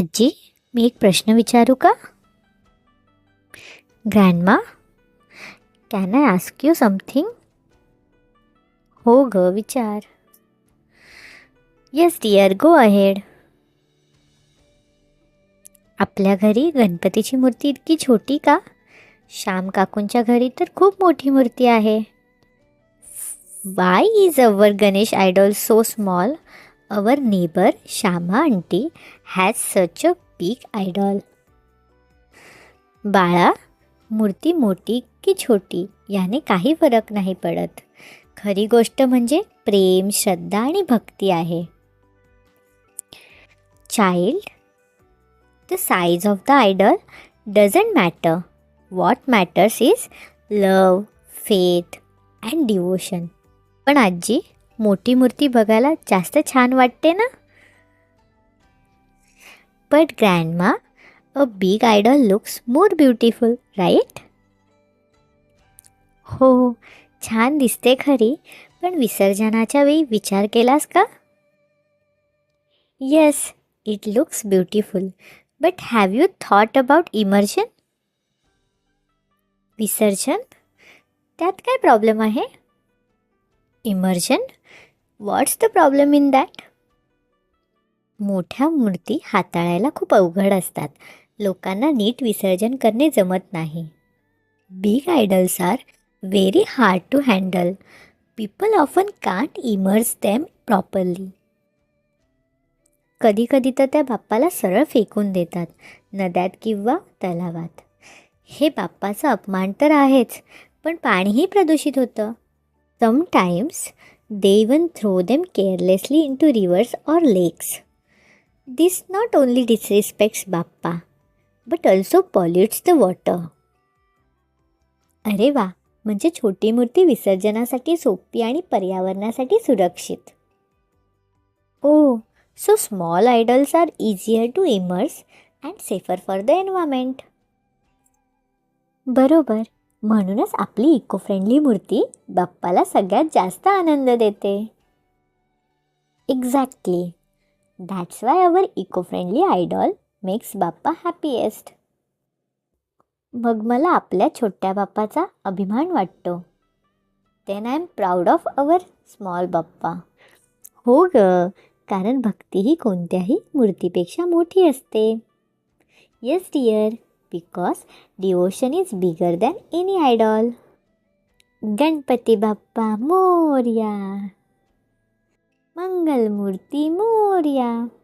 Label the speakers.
Speaker 1: आजी मी एक प्रश्न विचारू का? Grandma can I ask you something हो ग विचार. येस डिअर गो अहेड आपल्या घरी गणपतीची मूर्ती इतकी छोटी का? श्याम काकूंच्या घरी तर खूप मोठी मूर्ती आहे. Why is our Ganesh idol so small our neighbour Shyama aunty has such a big idol बाळा मूर्ती मोठी की छोटी याने काही फरक नाही पडत. खरी गोष्ट म्हणजे प्रेम श्रद्धा आणि भक्ती आहे. Child the size of the idol doesn't matter what matters is love faith and devotion पण आजी मोठी मूर्ती बघायला जास्त छान वाटते ना? But grandma a big idol looks more beautiful right हो छान दिसते खरी पण विसर्जनाच्या वेळी विचार केलास का? Yes it looks beautiful but have you thought about immersion विसर्जन? त्यात काय प्रॉब्लेम आहे? Immersion what's the problem in that मोठ्या मूर्ती हाताळायला खूप अवघड असतात. लोकांना नीट विसर्जन करणे जमत नाही. Big idols are very hard to handle people often can't immerse them properly कधीकधी तर त्या बाप्पाला सरळ फेकून देतात. नद्यात किंवा तलावात. हे बाप्पाचा अपमान तर आहेच पण पाणीही प्रदूषित होतं. Sometimes they even throw them carelessly in to rivers or lakes this not only disrespects Bappa but also pollutes the water अरे वा म्हणजे छोटी मूर्ती विसर्जनासाठी सोपी आणि पर्यावरणासाठी सुरक्षित. ओ so small idols are easier to immerse and safer for the environment बरोबर. म्हणूनच आपली इको फ्रेंडली मूर्ती बाप्पाला सगळ्यात जास्त आनंद देते. Exactly that's why our eco friendly idol makes Bappa happiest मग मला आपल्या छोट्या बाप्पाचा अभिमान वाटतो. Then I am proud of our small Bappa. हो ग कारण भक्ती ही कोणत्याही मूर्तीपेक्षा मोठी असते. Yes because devotion is bigger than any idol. Ganpati Bappa Moria! Mangal Murti Moria!